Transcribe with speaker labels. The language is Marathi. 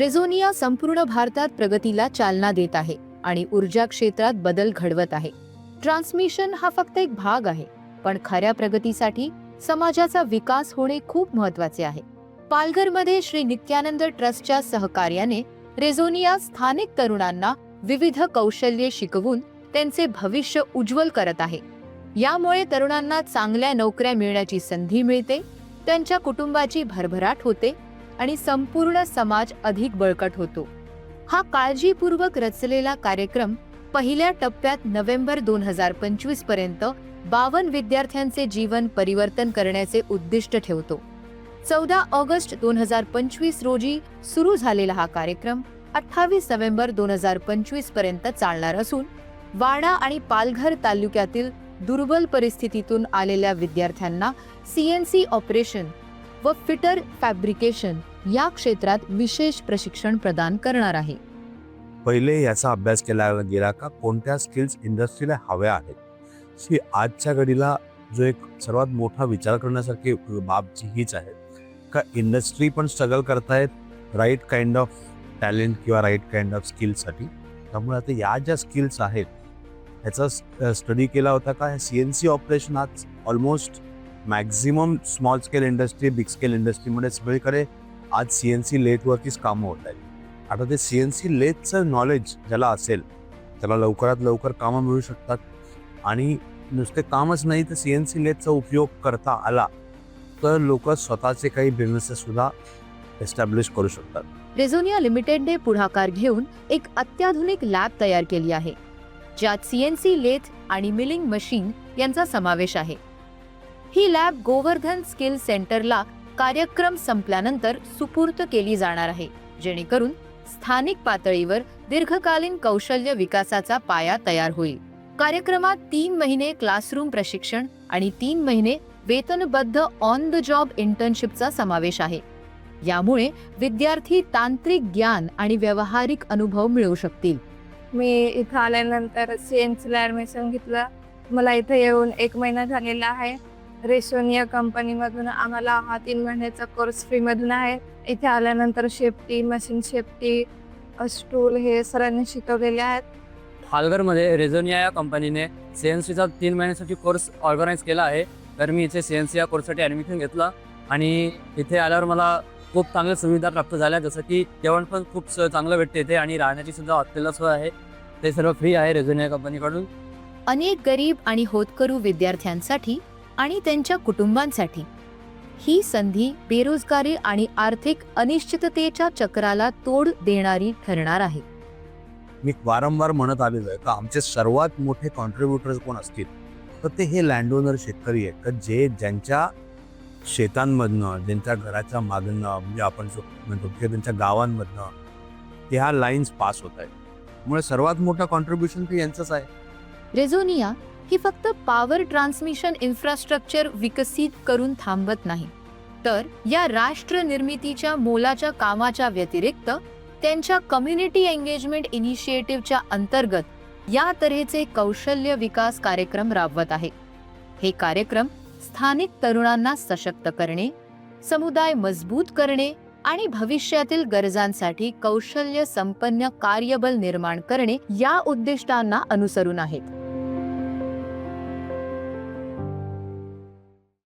Speaker 1: रेझोनिया संपूर्ण भारतात प्रगतीला चालना देत आहे आणि ऊर्जा क्षेत्रात बदल घडवत आहे. ट्रान्समिशन हा फक्त एक भाग आहे पण खऱ्या प्रगतीसाठी समाजाचा विकास होणे खूप महत्त्वाचे आहे. पालघरमध्ये श्री नित्यानंद ट्रस्टच्या सहकार्याने रेझोनिया स्थानिक तरुणांना विविध कौशल्ये शिकवून त्यांचे भविष्य उज्ज्वल करत आहे. यामुळे तरुणांना चांगल्या नोकऱ्या मिळण्याची संधी मिळते त्यांच्या कुटुंबाची भरभराट होते आणि संपूर्ण समाज अधिक बळकट होतो. हा काळजीपूर्वक रचलेला कार्यक्रम पहिल्या टप्प्यात नोव्हेंबर दोन हजार पंचवीसपर्यंत बावन विद्यार्थ्यांचे जीवन परिवर्तन करण्याचे उद्दिष्ट ठेवतो. चौदा ऑगस्ट दोन हजार पंचवीस रोजी सुरू झालेला हा कार्यक्रम अठ्ठावीस नोव्हेंबर दोन हजार पंचवीसपर्यंत चालणार असून वाडा आणि पालघर तालुक्यातील दुर्बल परिस्थितीतून आलेल्या विद्यार्थ्यांना सीएनसी ऑपरेशन व फिटर फॅब्रिकेशन या क्षेत्रात विशेष प्रशिक्षण प्रदान करणार आहे.
Speaker 2: पहिले याचा अभ्यास केला गेला का कोणत्या स्किल्स इंडस्ट्रीला हव्या आहेत? सी आजच्या घडीला जो एक सर्वात मोठा विचार करण्यासारखी बाब जी हीच आहे. का इंडस्ट्री पण स्ट्रगल करतायत राईट काइंड ऑफ टॅलेंट किंवा राईट काइंड ऑफ स्किल्ससाठी त्यामुळे आता या ज्या स्किल्स आहेत ह्याचा स्टडी केला होता का? सी एन सी ऑपरेशन आज almost maximum small scale industry big scale इंडस्ट्रीमध्ये सगळीकडे आज सी एन सी लेटवरतीच कामं होत आहेत. आता ते सी एन सी लेथचं नॉलेज ज्याला असेल त्याला लवकरात लवकर कामं मिळू शकतात. आणि नुसते कामच नाही तर सी एन सी लेथचा उपयोग करता आला तर लोक स्वतःचे काही बिझनेसेस सुद्धा एस्टॅब्लिश करू शकतात.
Speaker 1: रेझोनिया लिमिटेडने पुढाकार घेऊन एक अत्याधुनिक लॅब तयार केली आहे ज्यात सीएनसी लेथ आणि मिलिंग मशीन यांचा समावेश आहे. ही लॅब गोवर्धन स्किल सेंटरला कार्यक्रम संपल्यानंतर सुपूर्त केली जाणार आहे जेणेकरून स्थानिक पातळीवर दीर्घकालीन कौशल्य विकासाचा पाया तयार होईल. कार्यक्रमात तीन महिने क्लासरूम प्रशिक्षण आणि तीन महिने वेतनबद्ध ऑन द जॉब इंटर्नशिपचा समावेश आहे. यामुळे विद्यार्थी तांत्रिक ज्ञान आणि व्यावहारिक अनुभव मिळवू शकतील.
Speaker 3: मी इथं आल्यानंतर सी एन सीला ॲडमिशन घेतलं. मला इथं येऊन एक महिना झालेला आहे. रेशोनिया कंपनीमधून आम्हाला हा तीन महिन्याचा कोर्स फ्रीमधून आहे. इथे आल्यानंतर शेफ्टी मशीन शेफ्टी स्टूल हे सरांनी शिकवलेले आहेत.
Speaker 4: पालघरमध्ये रेझोनिया या कंपनीने सी एन सीचा तीन महिन्यासाठी कोर्स ऑर्गनाईज केला आहे. तर मी इथे सी एन सी या कोर्ससाठी ॲडमिशन घेतलं आणि इथे आल्यावर मला खूप चांगल्या सुविधा प्राप्त झाल्या. जसं की जेवण पण खूप स- चांगलं भेटते इथे आणि राहण्याची सुद्धा हॉस्टेलला सोय आहे. ते सर्व फ्री आहे रेझोनिया कंपनीकडून
Speaker 1: अनेक गरीब आणि होतकरू विद्यार्थ्यांसाठी आणि त्यांच्या कुटुंबांसाठी. ही संधी बेरोजगारी आणि आर्थिक अनिश्चिततेच्या चक्राला तोड देणारी ठरणार आहे.
Speaker 2: मी वारंवार म्हणत आलेलो आहे का आमचे सर्वात मोठे कॉन्ट्रीब्युटर्स कोण असतील? तर ते हे लँड ओनर शेतकरी आहेत. का जे ज्यांच्या शेतांमधनं ज्यांच्या घराच्या मागणं म्हणजे आपण जो म्हणतो की त्यांच्या गावांमधनं ह्या लाईन्स पास होत आहेत. त्यामुळे सर्वात मोठं कॉन्ट्रीब्युशन ते यांचंच आहे.
Speaker 1: रेझोनिया ही फक्त पॉवर ट्रान्समिशन इन्फ्रास्ट्रक्चर विकसित करून थांबत नाही. तर या राष्ट्र निर्मितीच्या मोलाच्या कामाच्या व्यतिरिक्त त्यांच्या कम्युनिटी एंगेजमेंट इनिशिएटिव्हच्या अंतर्गत या तऱ्हेचे कौशल्य विकास कार्यक्रम राबवत आहे. हे कार्यक्रम स्थानिक तरुणांना सशक्त करणे समुदाय मजबूत करणे आणि भविष्यातील गरजांसाठी कौशल्य संपन्न कार्यबल निर्माण करणे या उद्दिष्टांना अनुसरून आहेत.